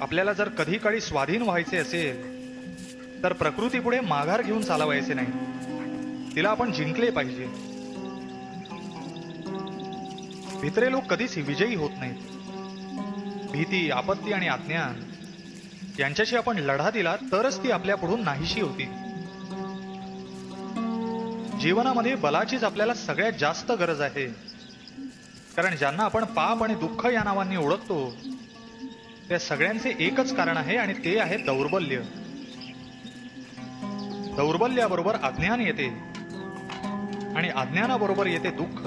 आपल्याला जर कधी काळी स्वाधीन व्हायचे असेल तर प्रकृतीपुढे माघार घेऊन चालवायचे नाही. तिला आपण जिंकले पाहिजे. भित्रे लोक कधीच विजयी होत नाहीत. भीती आपत्ती आणि अज्ञान यांच्याशी आपण लढा दिला तरच ती आपल्या पुढून नाहीशी होती. जीवनामध्ये बलाचीच आपल्याला सगळ्यात जास्त गरज आहे. कारण ज्यांना आपण पाप आणि दुःख या नावांनी ओळखतो त्या सगळ्यांचे एकच कारण आहे आणि ते आहे दौर्बल्य. दौर्बल्याबरोबर अज्ञान येते आणि अज्ञानाबरोबर येते दुःख.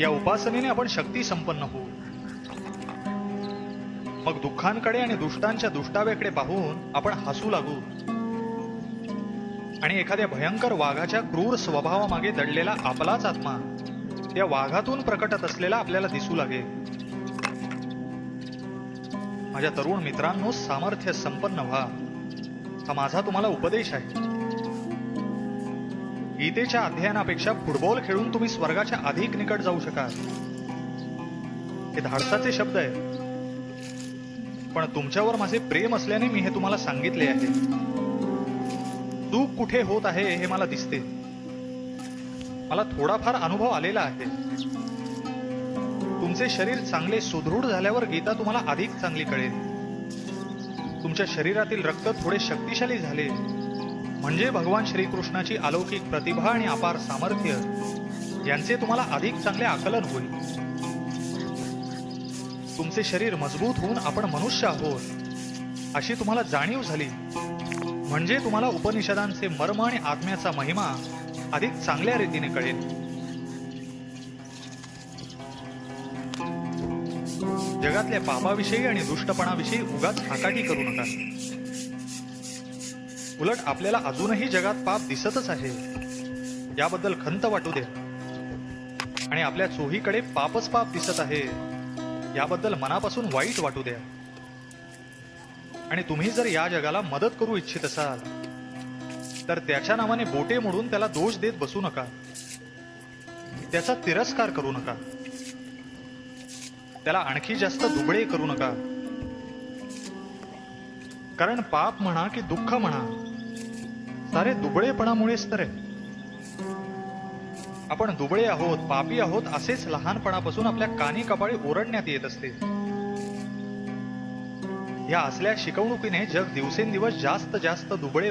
या उपासनेने आपण शक्ती संपन्न होऊ. मग दुःखांकडे आणि दुष्टांच्या दुष्टाव्याकडे पाहून आपण हसू लागू. आणि एखाद्या भयंकर वाघाच्या क्रूर स्वभावामागे दडलेला आपलाच आत्मा त्या वाघातून प्रकटत असलेला आपल्याला दिसू लागेल माझ्या तरुण मित्रांनो सामर्थ्य संपन्न व्हा. हा माझा तुम्हाला उपदेश आहे. गीतेच्या अध्ययनापेक्षा फुटबॉल खेळून तुम्ही स्वर्गाच्या अधिक निकट जाऊ शकाल. हे धाडसाचे शब्द आहेत. पण तुमच्यावर माझे प्रेम असल्याने मी हे तुम्हाला सांगितले आहे. चूक कुठे होत आहे हे मला दिसते. मला थोडाफार अनुभव आलेला आहे. तुमचे शरीर चांगले सुदृढ झाल्यावर गीता तुम्हाला अधिक चांगली कळेल. तुमच्या शरीरातील रक्त थोडे शक्तिशाली झाले. म्हणजे भगवान श्रीकृष्णाची अलौकिक प्रतिभा आणि अपार सामर्थ्य यांचे तुम्हाला अधिक चांगले आकलन होईल. तुमचे शरीर मजबूत होऊन आपण मनुष्य आहोत अशी तुम्हाला जाणीव झाली. म्हणजे तुम्हाला उपनिषदांचे मर्म आणि आत्म्याचा महिमा अधिक चांगल्या रीतीने कळेल. जगातल्या पापाविषयी आणि दुष्टपणाविषयी उगाच हाकाटी करू नका. उलट आपल्याला अजूनही जगात पाप दिसतच आहे. याबद्दल खंत वाटू द्या. आणि आपल्या चोहीकडे पापच पाप दिसत आहे. याबद्दल मनापासून वाईट वाटू द्या. आणि तुम्ही जर या जगाला मदत करू इच्छित असाल तर त्याच्या नावाने बोटे मोडून त्याला दोष देत बसू नका. त्याचा तिरस्कार करू नका. त्याला आणखी जास्त दुबळे करू नका. कारण पाप म्हणा की दुःख म्हणा सारे दुबळेपणामुळेच तर आहे. आपण दुबळे आहोत पापी आहोत असेच लहानपणापासून आपल्या कानी कपाळी ओरडण्यात येत असते. या असल्या शिकवणुकीने जग दिवसेंदिवस जास्त जास्त दुबळे